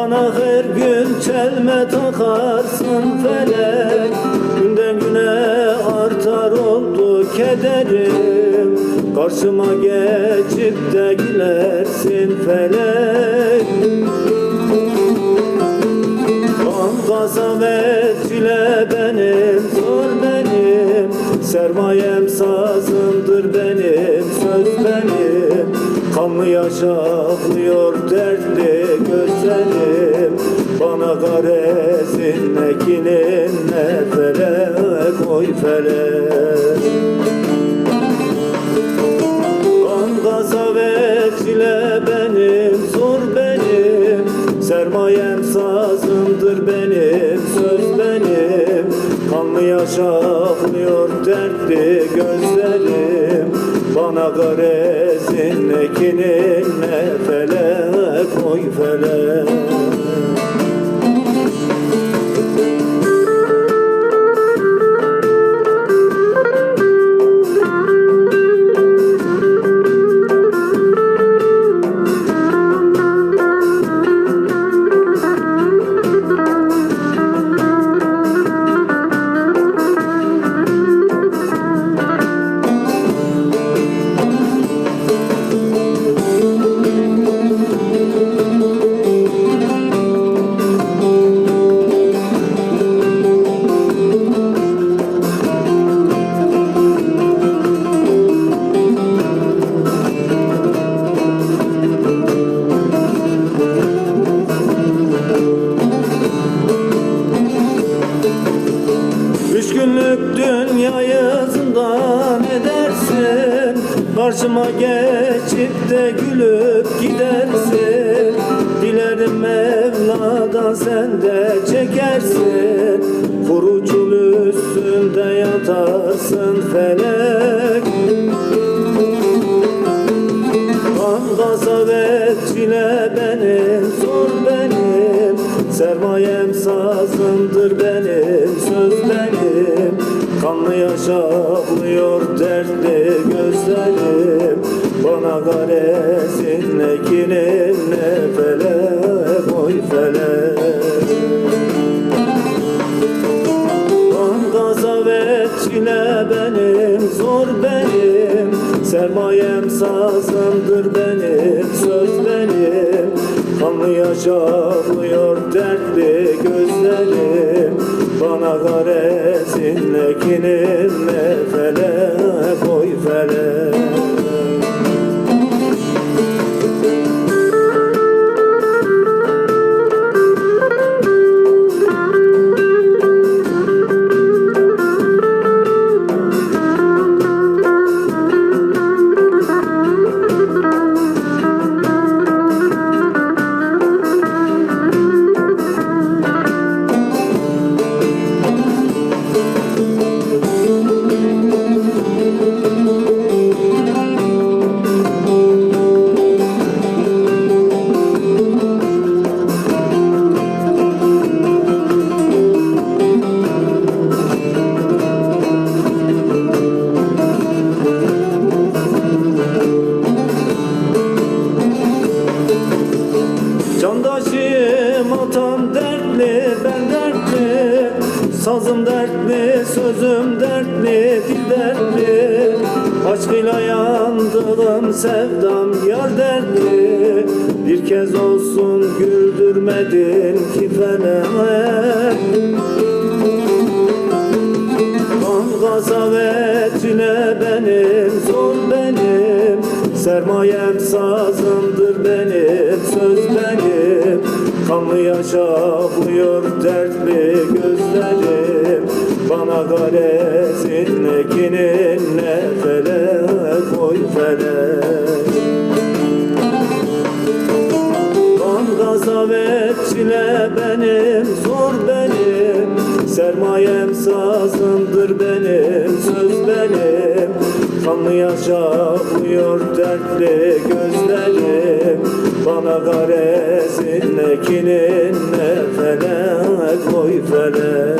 Bana her gün çelme takarsın felek. Günden güne artar oldu kederim. Karşıma geçip de gülersin felek. Kan kazamet çile benim zor benim. Sermayem sazımdır benim söz benim. Kanlı yaşaklıyor dertli gözlerim. Bana garezin ekinin ne felek, oy felek Kan gaza ve çile benim, zor benim. Sermayem sazımdır benim, söz benim. Kanlı yaşaklıyor dertli gözlerim. Bana garezin ekinin ne felek, oy günlük dünyayı zindan edersin Karşıma geçip de gülüp gidersin. Dilerim Mevla'dan sen de çekersin. Furucun üstünde yatarsın felek. Kan gaza Kanlı yaşaklıyor dertli gözlerim. Bana garezin ekinin ne felek, oy felek Kan gaza ve çile benim, zor benim. Sermayem sazımdır benim, söz benim. Kanlı yaşaklıyor dertli gözlerim. Bana garezin ekinin ne felek, oy felek Sazım dertli sözüm dertli dil dertli Aşkıyla yandığım sevdam yar dertli Bir kez olsun güldürmedin ki felek Kan gaza ve çile benim, zor benim. Sermayem sazımdır benim, söz benim Kanlı yaşaklıyor dertli gözlerim? Bana garezin ekinin ne felek, oy felek ve çile benim, zor benim. Sermayem sazımdır benim, söz benim. Kanlı yaşaklıyor dertli gözlerim? Bana garezin ekinin ne felek, oy felek